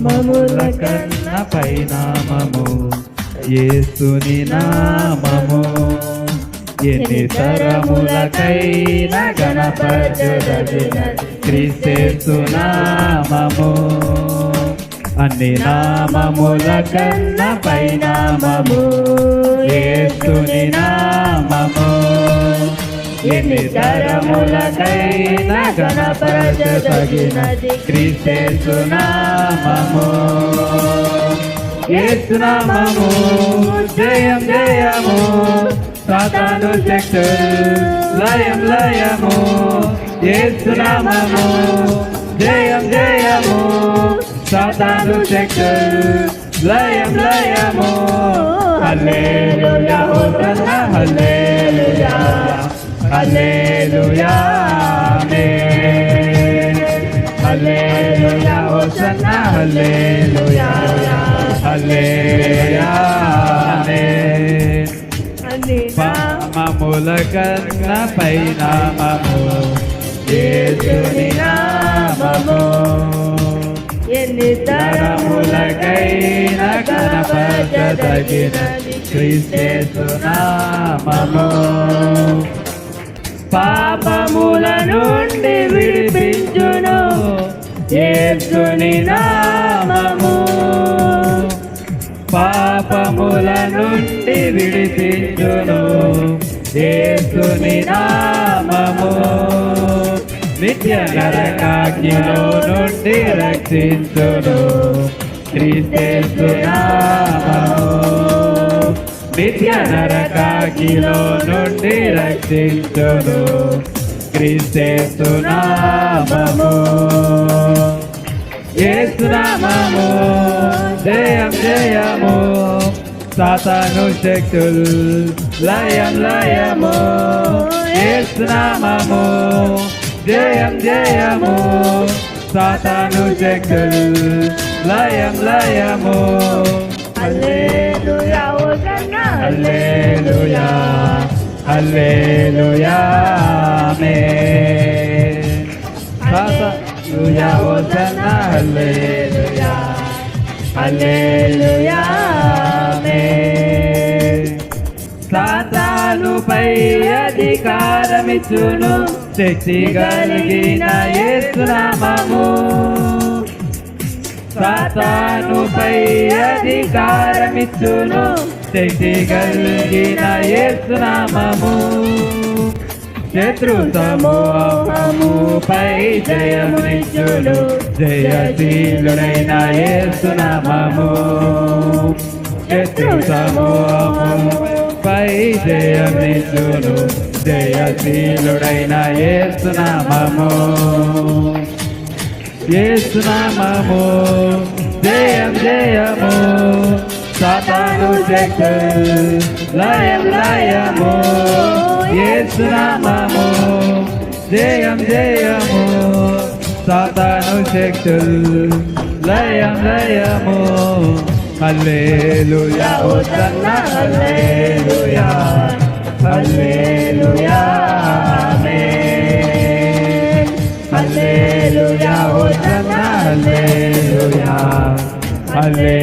నామముల కన్న పైనామము. యేసుని నామము. ఎన్ని తరములకైనా గణపరచదగినది క్రీస్తు నామము. అన్ని నామముల కన్న పైనామము. యేసుని నామము ఎన్ని తరములకైనా గణపరచదగినది క్రీస్తు నామము యేసునామము జయం జయము. సాతాను శక్తు. లయం లయము. యేసునామము జయం జయము. సాతాను శక్తు. లయం లయము. హల్లే హల్లే హల్లెలూయా హల్లెలూయా హోసన్నా హల్లెలూయా హల్లెలూయా ఆమేన్ పామముల కన్న పైనామము యేసుని నామము ఎన్ని తరములకైన కనపరచదగినది క్రీస్తు నామము పాపముల నుండి విడిపించును. ఏసుని నామము. పాపముల నుండి విడిపించును. ఏసుని నామము. నిత్య నరకాగ్నిలో నుండి రక్షించును. క్రీస్తు నామము నిత్య నరకాగ్నిలో నుండి రక్షించును క్రీస్తు నామము ఏసునామము జయం జయము. సాతాను శక్తులు లయం లయము. ఏసునామము జయం జయము. సాతాను శక్తులు లయం లయము. హల్లెలూయా హల్లెలూయా ఆమేన్ హల్లెలూయా హోసన్నా హల్లెలూయా హల్లెలూయా ఆమేన్ సాతానుపై అధికారమిచ్చును శక్తి కలిగిన యేసునామము. సాతానుపై అధికారమిచ్చును. శక్తి కలిగిన యేసునామము శత్రు సమూహముపై జయమునిచ్చును. జయశీలుడైన యేసునామము శత్రు సమూహముపై జయమిచ్చును జయశీలుడైన యేసునామము యేసునామము సాతాను శక్తులు లయం లయము యేసునామము జయం జయము సాతాను శక్తు లయం లయము హల్లెలూయా హోసన్నా హల్లెలూయా హల్లెలూయా ఆమేన్ హల్లెలూయా హోసన్నా హల్లెలూయా హల్లెలూయా